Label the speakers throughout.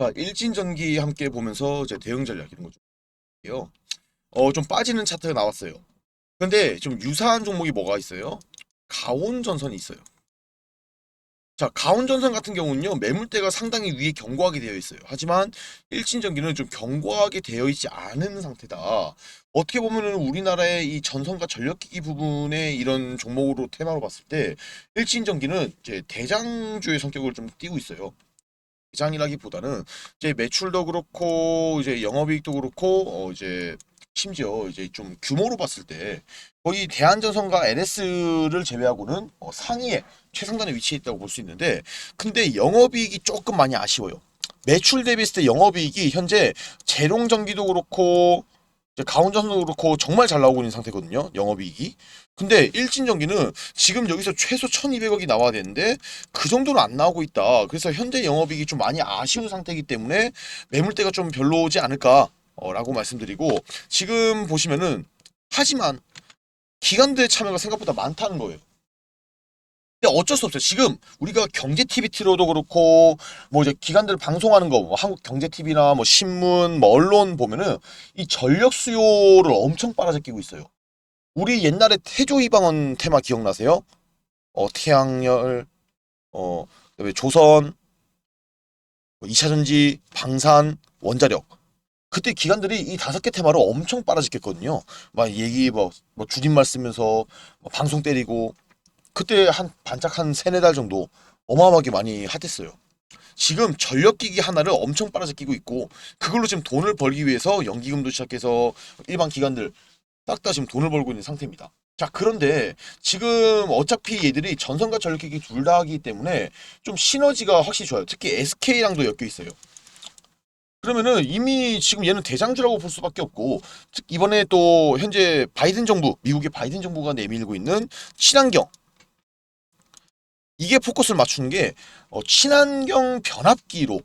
Speaker 1: 자, 일진전기 함께 보면서 이제 대응 전략 이런 거좀. 어, 좀 빠지는 차트가 나왔어요. 근데 좀 유사한 종목이 뭐가 있어요? 가온전선이 있어요. 자, 가온전선 같은 경우는요, 매물대가 상당히 위에 견고하게 되어 있어요. 하지만 일진전기는 좀 견고하게 되어 있지 않은 상태다. 어떻게 보면은 우리나라의 이 전선과 전력기기 부분의 이런 종목으로 테마로 봤을 때 일진전기는 이제 대장주의 성격을 좀 띠고 있어요. 대장이라기보다는 이제 매출도 그렇고 이제 영업이익도 그렇고 어 이제 심지어 이제 좀 규모로 봤을 때 거의 대한전선과 NS를 제외하고는 어 상위에 최상단에 위치해 있다고 볼 수 있는데 근데 영업이익이 조금 많이 아쉬워요. 매출 대비했을 때 영업이익이 현재 재롱전기도 그렇고 가온전선도 그렇고 정말 잘 나오고 있는 상태거든요. 영업이익이. 근데 일진전기는 지금 여기서 최소 1200억이 나와야 되는데 그 정도는 안 나오고 있다. 그래서 현재 영업이익이 좀 많이 아쉬운 상태이기 때문에 매물대가 좀 별로지 않을까 어, 라고 말씀드리고 지금 보시면은 하지만 기관들의 참여가 생각보다 많다는 거예요. 근데 어쩔 수 없어요. 지금 우리가 경제 TV 틀어도 그렇고 뭐 이제 기관들 방송하는 거, 뭐 한국 경제 TV나 뭐 신문, 뭐 언론 보면은 이 전력 수요를 엄청 빨아제끼고 있어요. 우리 옛날에 태조 이방원 테마 기억나세요? 어 태양열, 어 조선, 뭐 2차전지, 방산, 원자력. 그때 기관들이 이 다섯 개 테마로 엄청 빨아제꼈거든요. 막 얘기 뭐, 뭐 줄임말 쓰면서 뭐 방송 때리고 그때 한 반짝 한 세네 달 정도 어마어마하게 많이 핫했어요. 지금 전력기기 하나를 엄청 빨아제끼고 있고 그걸로 지금 돈을 벌기 위해서 연기금도 시작해서 일반 기관들 딱 다 지금 돈을 벌고 있는 상태입니다. 자 그런데 지금 어차피 얘들이 전선과 전력기기 둘 다 하기 때문에 좀 시너지가 확실히 좋아요. 특히 SK랑도 엮여 있어요. 그러면은 이미 지금 얘는 대장주라고 볼 수밖에 없고 특 이번에 또 현재 바이든 정부 미국의 바이든 정부가 내밀고 있는 친환경 이게 포커스를 맞추는 게 어, 친환경 변압기로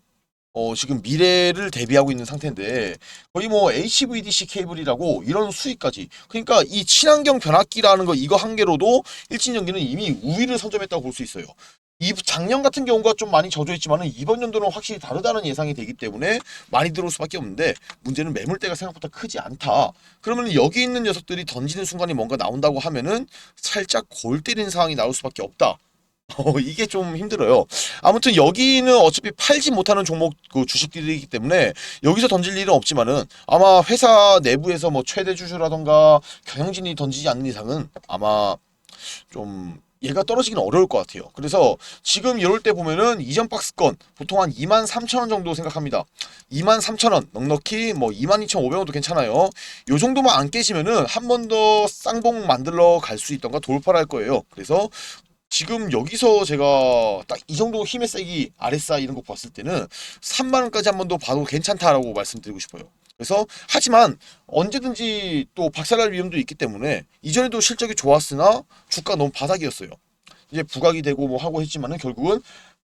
Speaker 1: 어, 지금 미래를 대비하고 있는 상태인데 거의 뭐 HVDC 케이블이라고 이런 수익까지 그러니까 이 친환경 변압기라는 거 이거 한 개로도 일진전기는 이미 우위를 선점했다고 볼 수 있어요. 이 작년 같은 경우가 좀 많이 저조했지만은 이번 연도는 확실히 다르다는 예상이 되기 때문에 많이 들어올 수밖에 없는데 문제는 매물대가 생각보다 크지 않다. 그러면 여기 있는 녀석들이 던지는 순간에 뭔가 나온다고 하면은 살짝 골 때리는 상황이 나올 수밖에 없다. 어, 이게 좀 힘들어요. 아무튼 여기는 어차피 팔지 못하는 종목 그 주식들이기 때문에 여기서 던질 일은 없지만은 아마 회사 내부에서 뭐 최대 주주라던가 경영진이 던지지 않는 이상은 아마 좀 얘가 떨어지기는 어려울 것 같아요. 그래서 지금 이럴 때 보면은 이전 박스권 보통 한 2만 3천 원 정도 생각합니다. 2만 3천 원 넉넉히 뭐 2만 2,500원도 괜찮아요. 요 정도만 안 깨지면은 한 번 더 쌍봉 만들러 갈 수 있던가 돌파를 할 거예요. 그래서 지금 여기서 제가 딱 이 정도 힘의 세기 RSI 이런 거 봤을 때는 3만 원까지 한 번 더 봐도 괜찮다라고 말씀드리고 싶어요. 그래서 하지만 언제든지 또 박살날 위험도 있기 때문에 이전에도 실적이 좋았으나 주가 너무 바닥이었어요. 이제 부각이 되고 뭐 하고 했지만은 결국은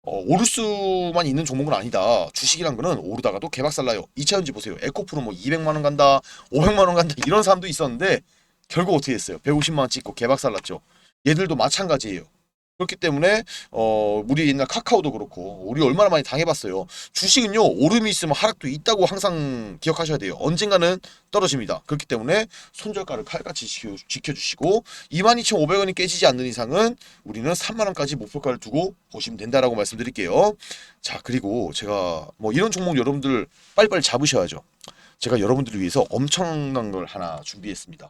Speaker 1: 어, 오를 수만 있는 종목은 아니다. 주식이란 거는 오르다가도 개박살나요. 2차전지 보세요. 에코프로 뭐 200만 원 간다, 500만 원 간다 이런 사람도 있었는데 결국 어떻게 됐어요? 150만 원 찍고 개박살났죠. 얘들도 마찬가지예요. 그렇기 때문에 어 우리 옛날 카카오도 그렇고 우리 얼마나 많이 당해봤어요. 주식은요 오름이 있으면 하락도 있다고 항상 기억하셔야 돼요. 언젠가는 떨어집니다. 그렇기 때문에 손절가를 칼같이 지켜, 지켜주시고 22,500원이 깨지지 않는 이상은 우리는 3만 원까지 목표가를 두고 보시면 된다라고 말씀드릴게요. 자 그리고 제가 뭐 이런 종목 여러분들 빨리빨리 잡으셔야죠. 제가 여러분들을 위해서 엄청난 걸 하나 준비했습니다.